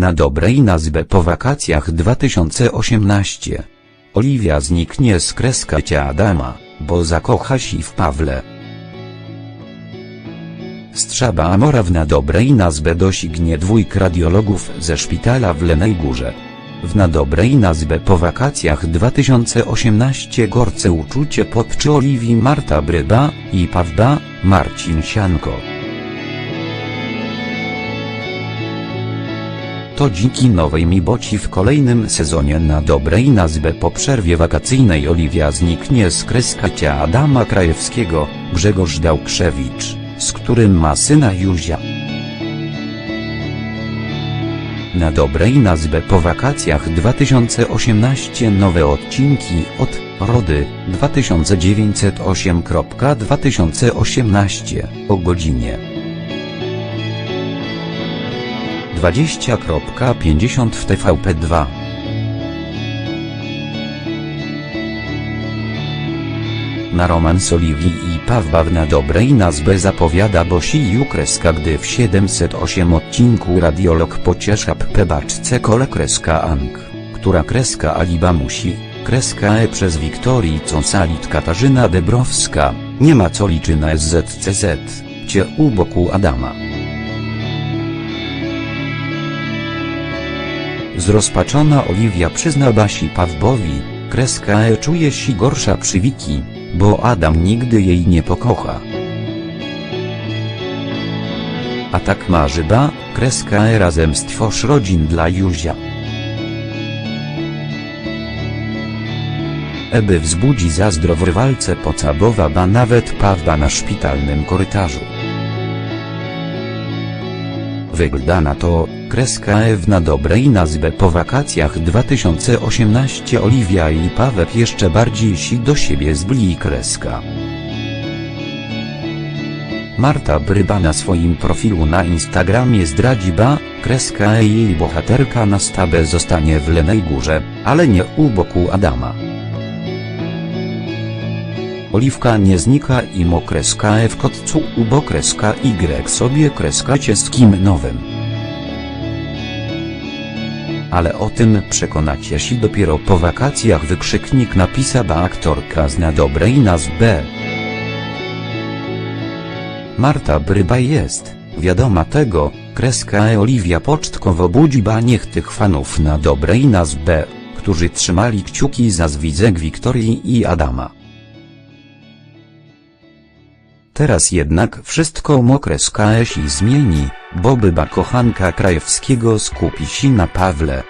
na dobrej nazwę po wakacjach 2018. Oliwia zniknie z kreska cia Adama, bo zakocha się w Pawle. Strzaba Amoraw na dobrej nazwę dosignie dwójk radiologów ze szpitala w Lenej Górze. W na dobrej nazwę po wakacjach 2018 gorce uczucie popczy Oliwii Marta Bryba i Pawda, Marcin Sianko. To dzięki nowej Miboci w kolejnym sezonie na dobrej nazwę po przerwie wakacyjnej Oliwia zniknie z kreskacia Adama Krajewskiego, Grzegorz Dałkrzewicz, z którym ma syna Józia. Na dobrej nazwę po wakacjach 2018 nowe odcinki od Rody 2908.2018 o godzinie 20.50 w TVP2. Na romans Oliwii i Pawła na dobrej nazwę zapowiada Bosiju kreska gdy w 708 odcinku radiolog pociesza pebaczce kole kreska Ang, która kreska Aliba musi, kreska E przez Wiktorii Consalit Katarzyna Debrowska, nie ma co liczy na SZCZ, cie u boku Adama. Zrozpaczona Oliwia przyzna Basi Pawbowi, kreska E czuje się gorsza przy Wiki, bo Adam nigdy jej nie pokocha. A tak marzy ba, kreska E razem stworz rodzin dla Józia. Eby wzbudzi zazdro w rywalce pocabowa ba nawet Pawła na szpitalnym korytarzu. Wygląda na to, kreska Ew na dobrej nazwę po wakacjach 2018 Oliwia i Pawek jeszcze bardziej si do siebie zbli kreska. Marta Bryba na swoim profilu na Instagramie zdradzi ba, kreska jej bohaterka na stabę zostanie w Lenej Górze, ale nie u boku Adama. Oliwka nie znika i mo kreska E w kotcu u bo kreska Y sobie kreska cię z kim nowym. Ale o tym przekonacie się dopiero po wakacjach wykrzyknik napisała aktorka z na dobrej nazwę. Marta Bryba jest, wiadoma tego, kreska E Oliwia pocztkowo budzi ba niech tych fanów na dobrej nazwę, którzy trzymali kciuki za zwidzek Wiktorii i Adama. Teraz jednak wszystko mokre z KSI zmieni, bo byba kochanka Krajewskiego skupi się na Pawle.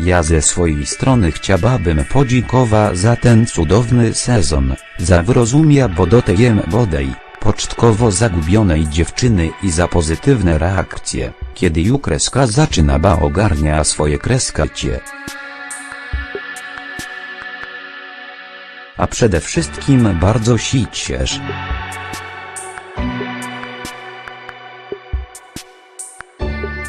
Ja ze swojej strony chciałabym podziękować za ten cudowny sezon, za wyrozumia bo do tej bodej, pocztkowo zagubionej dziewczyny i za pozytywne reakcje, kiedy ju kreska zaczyna ba ogarnia swoje kreskacie. A przede wszystkim bardzo się cieszę.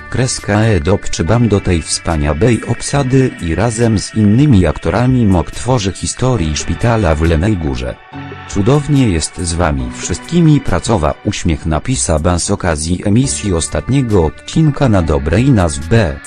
Kreska E dopczybam do tej wspaniałej obsady i razem z innymi aktorami mok tworzy historii szpitala w Lenej Górze. Cudownie jest z wami wszystkimi pracowa uśmiech napisa z okazji emisji ostatniego odcinka na dobrej nazwę.